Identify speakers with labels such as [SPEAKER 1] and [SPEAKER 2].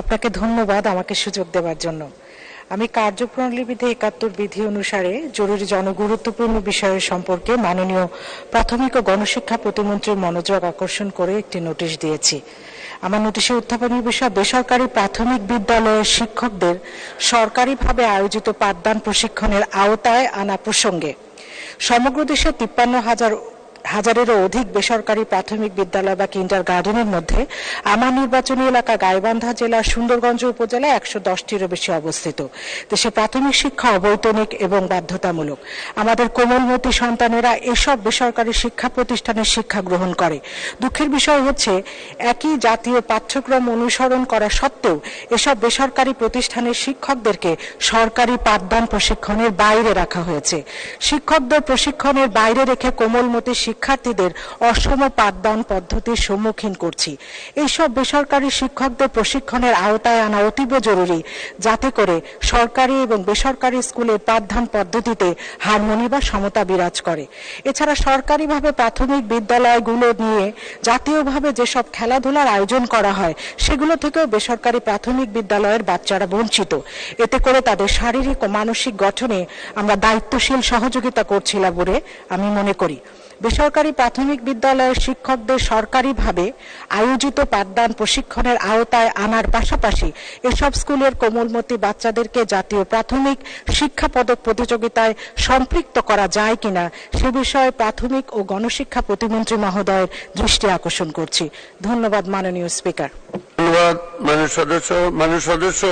[SPEAKER 1] আপনাকে ধন্যবাদ আমাকে সুযোগ দেওয়ার জন্য। আমি কার্যপ্রণালী বিধি একাত্তর বিধি অনুসারে জরুরি জনগুরুত্বপূর্ণ বিষয়ের সম্পর্কে মাননীয় প্রাথমিক ও গণশিক্ষা প্রতিমন্ত্রীর মনোযোগ আকর্ষণ করে একটি নোটিশ দিয়েছি। আমার নোটিশে উত্থাপনের বিষয় বেসরকারি প্রাথমিক বিদ্যালয়ের শিক্ষকদের সরকারিভাবে আয়োজিত পাঠদান প্রশিক্ষণের আওতায় আনা প্রসঙ্গে সমগ্র দেশে তিপ্পান্ন হাজার হাজারেরও অধিক বেসরকারি প্রাথমিক বিদ্যালয় বা কিন্ডার গার্ডেনের মধ্যে আমার নির্বাচনী এলাকা গাইবান্ধা জেলার সুন্দরগঞ্জ উপজেলায় একশো দশটিরও বেশি অবস্থিত। দেশে প্রাথমিক শিক্ষা অবৈতনিক এবং বাধ্যতামূলক। আমাদের কোমলমতি সন্তানেরা এসব বেসরকারি শিক্ষা প্রতিষ্ঠানের শিক্ষা গ্রহণ করে। দুঃখের বিষয় হচ্ছে, একই জাতীয় পাঠ্যক্রম অনুসরণ করা সত্ত্বেও এসব বেসরকারি প্রতিষ্ঠানের শিক্ষকদেরকে সরকারি পাঠদান প্রশিক্ষণের বাইরে রাখা হয়েছে। শিক্ষকদের প্রশিক্ষণের বাইরে রেখে কোমলমতি শিক্ষার্থীদের অসম পাঠদান পদ্ধতির সম্মুখীন করছি। এইসব বেসরকারি শিক্ষকদের প্রশিক্ষণের আওতায় আনা অতীব জরুরি, যাতে করে সরকারি এবং বেসরকারি স্কুলের পাঠদান পদ্ধতিতে হারমোনি বা সমতা বিরাজ করে। এছাড়া সরকারিভাবে প্রাথমিক বিদ্যালয়গুলো নিয়ে জাতীয়ভাবে যেসব খেলাধুলার আয়োজন করা হয়, সেগুলো থেকেও বেসরকারি প্রাথমিক বিদ্যালয়ের বাচ্চারা বঞ্চিত। এতে করে তাদের শারীরিক ও মানসিক গঠনে আমরা দায়িত্বশীল সহযোগিতা করছিলাম বলে আমি মনে করি। বেসরকারি প্রাথমিক বিদ্যালয়ের শিক্ষকদের সরকারিভাবে আয়োজিত পাঠদান প্রশিক্ষণের আওতায় আনার পাশাপাশি এসব স্কুলের কোমলমতি বাচ্চাদেরকে জাতীয় প্রাথমিক শিক্ষা পদক প্রতিযোগিতায় সম্পৃক্ত করা যায় কিনা সে বিষয়ে প্রাথমিক ও গণশিক্ষা প্রতিমন্ত্রী মহোদয়ের দৃষ্টি আকর্ষণ করছি। ধন্যবাদ মাননীয় স্পিকার।
[SPEAKER 2] ধন্যবাদ সদস্য সদস্য।